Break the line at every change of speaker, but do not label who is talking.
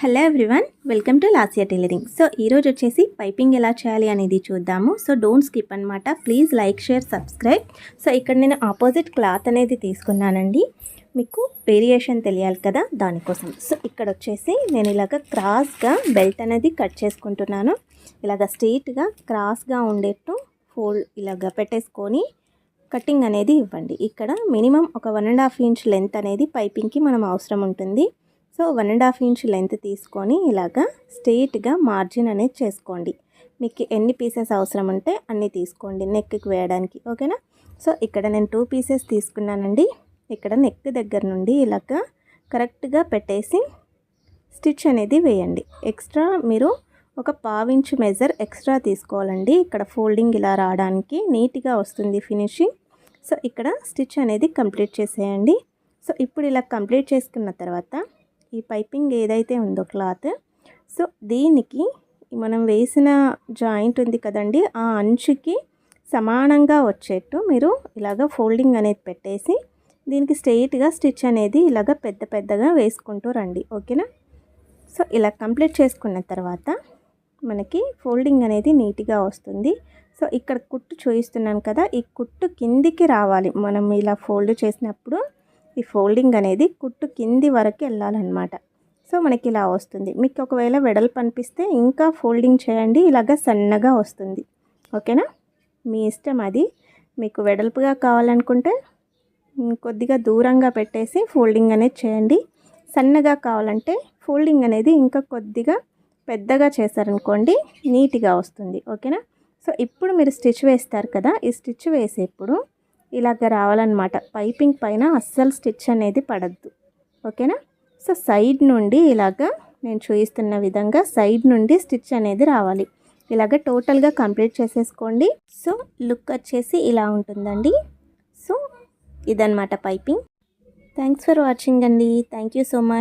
Hello everyone welcome to Lasya tailoring so ఈరోజు వచ్చేసి piping ఎలా చేయాలి అనేది చూద్దాము. సో డోంట్ స్కిప్ అనమాట please like share subscribe so ఇక్కడ నేను ఆపోజిట్ క్లాత్ అనేది తీసుకున్నానండి. మీకు వేరియేషన్ తెలియాలి కదా దానికోసం. సో ఇక్కడ వచ్చేసి నేను ఇలాగ క్రాస్గా బెల్ట్ అనేది కట్ చేసుకుంటున్నాను. ఇలాగ స్ట్రెయిట్గా క్రాస్గా ఉండేట్టు ఫోల్డ్ ఇలాగ పెట్టేసుకొని కటింగ్ అనేది ఇవ్వండి. ఇక్కడ మినిమం ఒక one and half inch length అనేది పైపింగ్కి మనం అవసరం ఉంటుంది. So one and half inch length తీసుకొని ఇలాగా స్ట్రెయిట్గా మార్జిన్ అనేది చేసుకోండి. మీకు ఎన్ని పీసెస్ అవసరం ఉంటే అన్నీ తీసుకోండి. నెక్కి వేయడానికి ఓకేనా? సో ఇక్కడ నేను టూ పీసెస్ తీసుకున్నానండి. ఇక్కడ నెక్ దగ్గర నుండి ఇలాగ కరెక్ట్గా పెట్టేసి స్టిచ్ అనేది వేయండి. ఎక్స్ట్రా మీరు ఒక పావించు మెజర్ ఎక్స్ట్రా తీసుకోవాలండి. ఇక్కడ ఫోల్డింగ్ ఇలా రావడానికి నీట్గా వస్తుంది ఫినిషింగ్. సో ఇక్కడ స్టిచ్ అనేది కంప్లీట్ చేసేయండి. సో ఇప్పుడు ఇలా కంప్లీట్ చేసుకున్న తర్వాత ఈ పైపింగ్ ఏదైతే ఉందో క్లాత్. సో దీనికి మనం వేసిన జాయింట్ ఉంది కదండి ఆ అంచుకి సమానంగా వచ్చేట్టు మీరు ఇలాగ ఫోల్డింగ్ అనేది పెట్టేసి దీనికి స్ట్రెయిట్గా స్టిచ్ అనేది ఇలాగ పెద్ద పెద్దగా వేసుకుంటూ రండి. ఓకేనా? సో ఇలా కంప్లీట్ చేసుకున్న తర్వాత మనకి ఫోల్డింగ్ అనేది నీట్గా వస్తుంది. సో ఇక్కడ కుట్టు చూపిస్తున్నాను కదా ఈ కుట్టు కిందికి రావాలి. మనం ఇలా ఫోల్డ్ చేసినప్పుడు ఈ ఫోల్డింగ్ అనేది కుట్టు కింది వరకు వెళ్ళాలన్నమాట. సో మనకి ఇలా వస్తుంది. మీకు ఒకవేళ వెడల్పు అనిపిస్తే ఇంకా ఫోల్డింగ్ చేయండి. ఇలాగ సన్నగా వస్తుంది. ఓకేనా? మీ ఇష్టం అది. మీకు వెడల్పుగా కావాలనుకుంటే కొద్దిగా దూరంగా పెట్టేసి ఫోల్డింగ్ అనేది చేయండి. సన్నగా కావాలంటే ఫోల్డింగ్ అనేది ఇంకా కొద్దిగా పెద్దగా చేశారనుకోండి నీట్గా వస్తుంది. ఓకేనా? సో ఇప్పుడు మీరు స్టిచ్ వేస్తారు కదా ఈ స్టిచ్ వేసేప్పుడు ఇలాగ రావాలన్నమాట. పైపింగ్ పైన అస్సలు స్టిచ్ అనేది పడద్దు. ఓకేనా? సో సైడ్ నుండి ఇలాగ నేను చూపిస్తున్న విధంగా సైడ్ నుండి స్టిచ్ అనేది రావాలి. ఇలాగ టోటల్గా కంప్లీట్ చేసేసుకోండి. సో లుక్ వచ్చేసి ఇలా ఉంటుందండి. సో ఇదనమాట పైపింగ్. థ్యాంక్స్ ఫర్ వాచింగ్ అండి. Thank you so much.